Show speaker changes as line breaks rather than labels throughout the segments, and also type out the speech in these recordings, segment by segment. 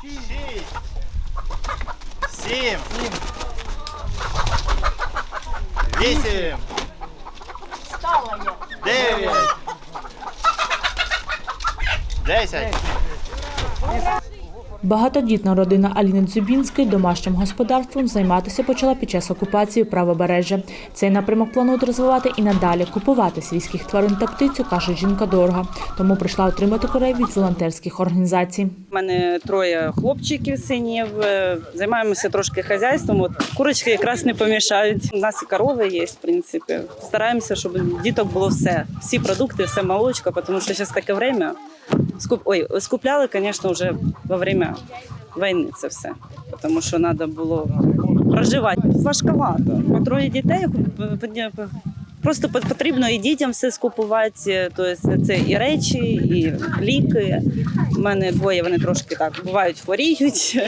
шість, сім, вісім, дев'ять, десять.
Багатодітна родина Аліни Дзюбінської домашнім господарством займатися почала під час окупації правобережжя. Цей напрямок планують розвивати і надалі. Купувати свійських тварин та птицю, каже жінка дорого. Тому прийшла отримати курей від волонтерських організацій.
У мене троє хлопчиків, синів. е, Займаємося трошки хазяйством. От курочки якраз не помішають. У нас і корови є, в принципі. Стараємося, щоб діток було все. Всі продукти, все молочко, тому що зараз таке время. Скуп... Ой, скупляли, звісно, вже во время війни це все. Тому що треба було проживати. Важковато. По троє дітей Просто потрібно і дітям все скупувати. Тобто це і речі, і ліки. У мене двоє вони трошки так бувають хворіють.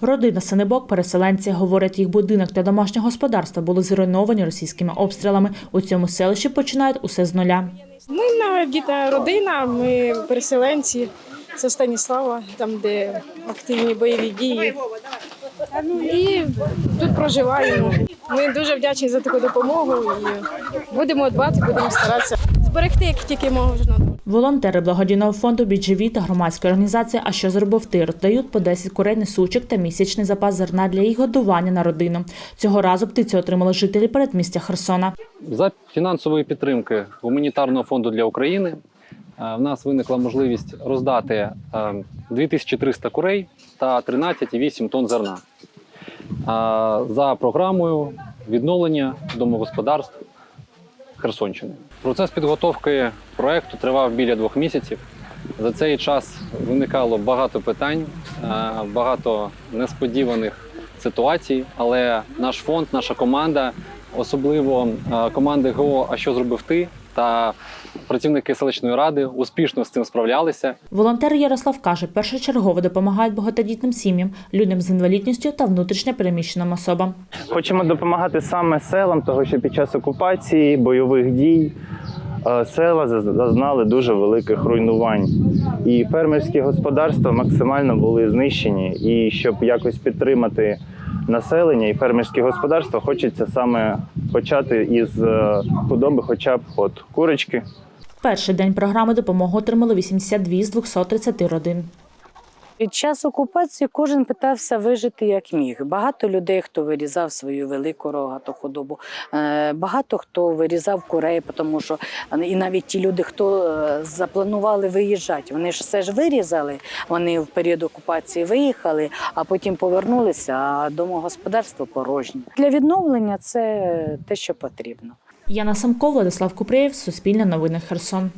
Родина Синебок, переселенці, говорять, їх будинок та домашнє господарство були зруйновані російськими обстрілами. У цьому селищі починають усе з нуля.
Ми многодітна родина, ми переселенці з Станіслава, там де активні бойові дії. І тут проживаємо. Ми дуже вдячні за таку допомогу і будемо дбати, будемо старатися зберегти, як тільки можна.
Волонтери благодійного фонду «Біджеві» та громадської організації «А що зробив ти» роздають по 10 курей несучок та місячний запас зерна для їх годування на родину. Цього разу птицю отримали жителі передмістя Херсона.
За фінансової підтримки гуманітарного фонду для України е, в нас виникла можливість роздати е, 2300 курей та 13,8 тонн зерна Е, за програмою відновлення домогосподарств Херсонщини. Процес підготовки проекту тривав біля двох місяців. За цей час виникало багато питань, е, багато несподіваних ситуацій, але наш фонд, наша команда, особливо е, команди ГО А що зробив ти та працівники селищної ради успішно з цим справлялися.
Волонтер Ярослав каже, першочергово допомагають багатодітним сім'ям, людям з інвалідністю та внутрішньо переміщеним особам.
Хочемо допомагати саме селам, того що під час окупації, бойових дій е, села зазнали дуже великих руйнувань. І фермерські господарства максимально були знищені. І щоб якось підтримати населення і фермерські господарства, хочеться саме почати із е, худоби, хоча б от курочки.
Перший день програми допомогу отримали 82 з 230 родин.
Під час окупації кожен питався вижити як міг. Багато людей, хто вирізав свою велику рогату худобу, е, багато хто вирізав курей, тому що і навіть ті люди, хто е, запланували виїжджати, вони ж все ж вирізали. Вони в період окупації виїхали, а потім повернулися. А домогосподарство порожнє. Для відновлення це те, що потрібно.
Яна Самко, Владислав Купреєв, Суспільне новини Херсон.